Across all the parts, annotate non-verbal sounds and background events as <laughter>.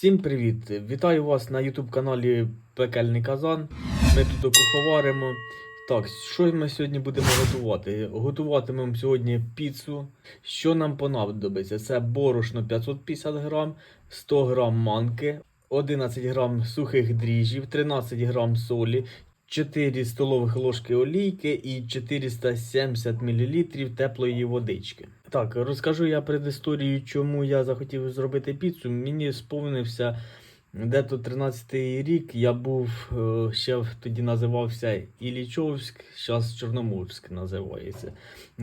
Всім привіт! Вітаю вас на YouTube каналі Пекельний Казан. Ми тут куховаримо. Так, що ми сьогодні будемо готувати? Готуватимемо сьогодні піцу. Що нам понадобиться? Це борошно 550 грам, 100 грам манки, 11 грам сухих дріжджів, 13 грам солі, 4 столових ложки олійки і 470 мл теплої водички. Так, розкажу я предісторію, чому я захотів зробити піцу. Мені сповнився де-то 13-й рік. Я був е, ще тоді називався Ілічовськ, зараз Чорноморськ називається.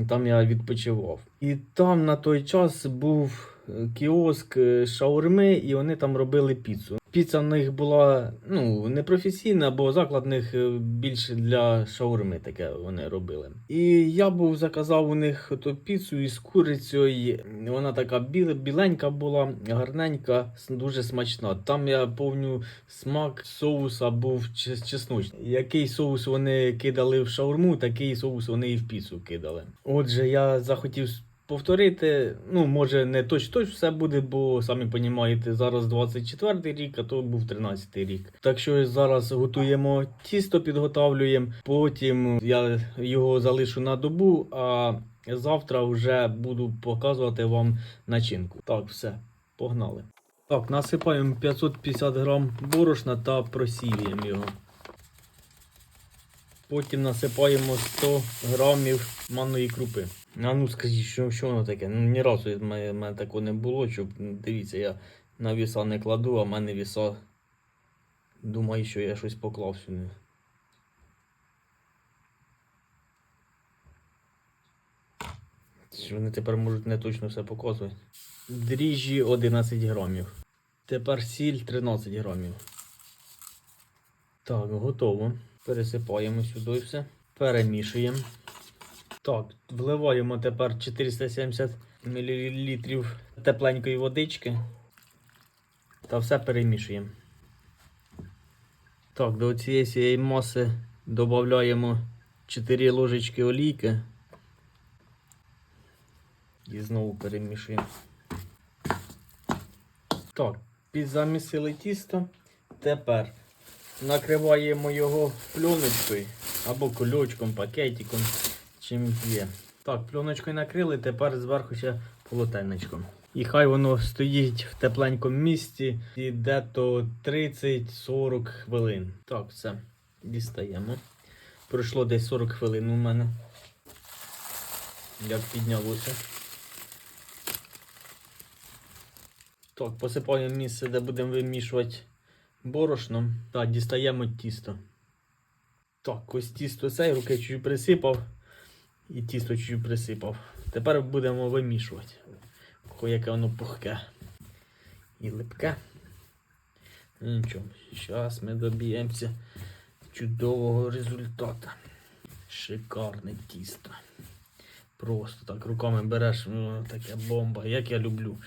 Там я відпочивав. І там на той час був е, кіоск е, шаурми, і вони там робили піцу. Піца в них була ну, не професійна, бо заклад в них е, більше для шаурми таке вони робили. І я був заказав у них ту піцу із курицею. Вона така біла, біленька була, гарненька, дуже смачна. Там я повню смак соуса був чес- чесночний. Який соус вони кидали в шаурму, такий соус вони і в піцу кидали. Отже, я захотів повторити. Ну, може, не точно все буде, бо самі розумієте, зараз 24 рік, а то був 13 рік. Так що зараз готуємо тісто, підготавлюємо. Потім я його залишу на добу, а завтра вже буду показувати вам начинку. Так, все, погнали. Так, насипаємо 550 грам борошна та просіюємо його. Потім насипаємо 100 грамів манної крупи. А ну скажіть, що, що воно таке? Ну, ні разу в мене, мене такого не було, щоб дивіться, я на віса не кладу, а в мене віса. Думаю, що я щось поклав сюди. Вони тепер можуть не точно все показувати. Дріжджі 11 грамів. Тепер сіль 13 грамів. Так, готово. Пересипаємо сюди все. Перемішуємо. Так, вливаємо тепер 470 мл тепленької водички. Та все перемішуємо. Так, до цієї маси додаємо 4 ложечки олійки. І знову перемішуємо. Так, підзамісили тісто. Тепер накриваємо його пленочкою або кульочком, пакетиком, чим є. Так, пленочкою накрили, тепер зверху ще полотенечком. І хай воно стоїть в тепленькому місці і де-то 30-40 хвилин. Так, все, дістаємо. Пройшло десь 40 хвилин у мене. Як піднялося. Так, посипаємо місце, де будемо вимішувати борошном. Так, дістаємо тісто. Так, ось тісто цей, руки чуть присипав. І тісто чуть присипав. Тепер будемо вимішувати. Яке воно пухке. І липке. Нічого, зараз ми доб'ємося чудового результату. Шикарне тісто. Просто так руками береш, ну, таке бомба, як я люблю.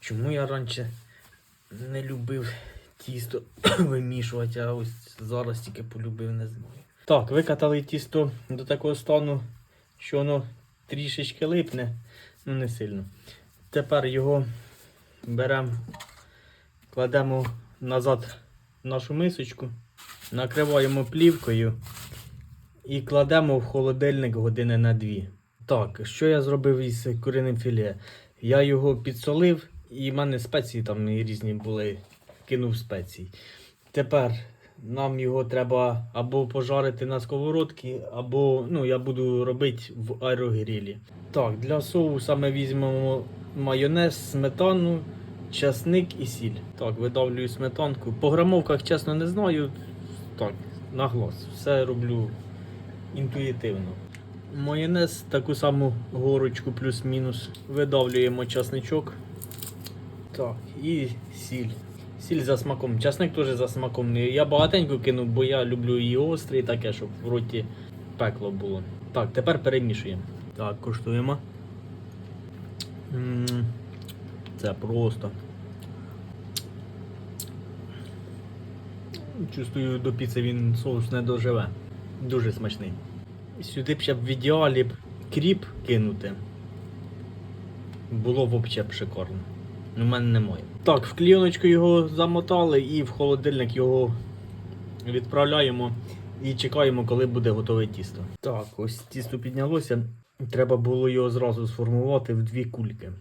Чому я раніше не любив тісто <clears throat> вимішувати, а ось зараз тільки полюбив, не знаю. Так, викатали тісто до такого стану, що воно трішечки липне, ну не сильно. Тепер його беремо, кладемо назад в нашу мисочку, накриваємо плівкою і кладемо в холодильник години на дві. Так, що я зробив із куриним філе? Я його підсолив, і в мене спеції там різні були. Кинув спеції. Тепер нам його треба або пожарити на сковородці, або ну, я буду робити в аерогрілі. Так, для соуса ми візьмемо майонез, сметану, часник і сіль. Так, видавлюю сметанку. По грамовках, чесно, не знаю. Так, на глаз. Все роблю інтуїтивно. Майонез таку саму горочку плюс-мінус. Видавлюємо часничок. Так, і сіль. Сіль за смаком. Часник теж за смаком. Я багатенько кинув, бо я люблю і острий, таке, щоб в роті пекло було. Так, тепер перемішуємо. Так, куштуємо. М, Це просто. Чувствую, до піци він соус не доживе. Дуже смачний. Сюди б ще в ідеалі кріп кинути. Було б взагалі шикарно. У мене немає. Так, в клійоночку його замотали і в холодильник його відправляємо і чекаємо, коли буде готове тісто. Так, ось тісто піднялося. Треба було його зразу сформувати в дві кульки.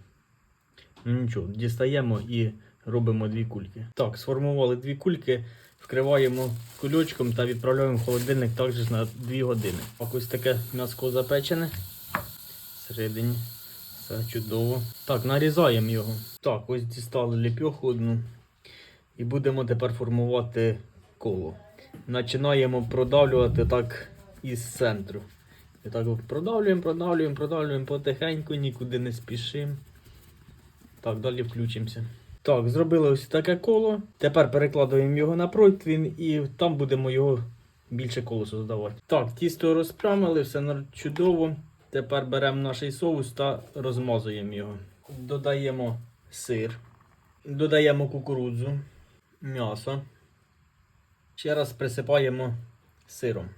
Ну нічого, дістаємо і робимо дві кульки. Так, сформували дві кульки, вкриваємо кульочком та відправляємо в холодильник також на 2 години. Так, ось таке м'яско запечене. Всередині. Все чудово. Так, нарізаємо його. Так, ось дістали ліпьоху одну. І будемо тепер формувати коло. Починаємо продавлювати так із центру. І так продавлюємо, продавлюємо, продавлюємо потихеньку, нікуди не спішимо. Так, далі включимося. Так, зробили ось таке коло. Тепер перекладуємо його на противень і там будемо його більше колесо здавати. Так, тісто розпрямили, все чудово. Тепер беремо наш соус та розмазуємо його. Додаємо сир, додаємо кукурудзу, м'ясо. Ще раз присипаємо сиром.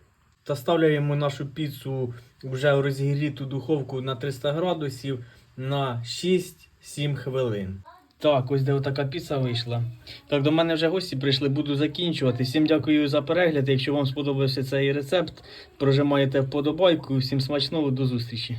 Та ставляємо нашу піцу вже в розігріту духовку на 300 градусів на 6-7 хвилин. Так, ось де така піца вийшла. Так, до мене вже гості прийшли, буду закінчувати. Всім дякую за перегляд. Якщо вам сподобався цей рецепт, прожимаєте вподобайку. Всім смачного, до зустрічі.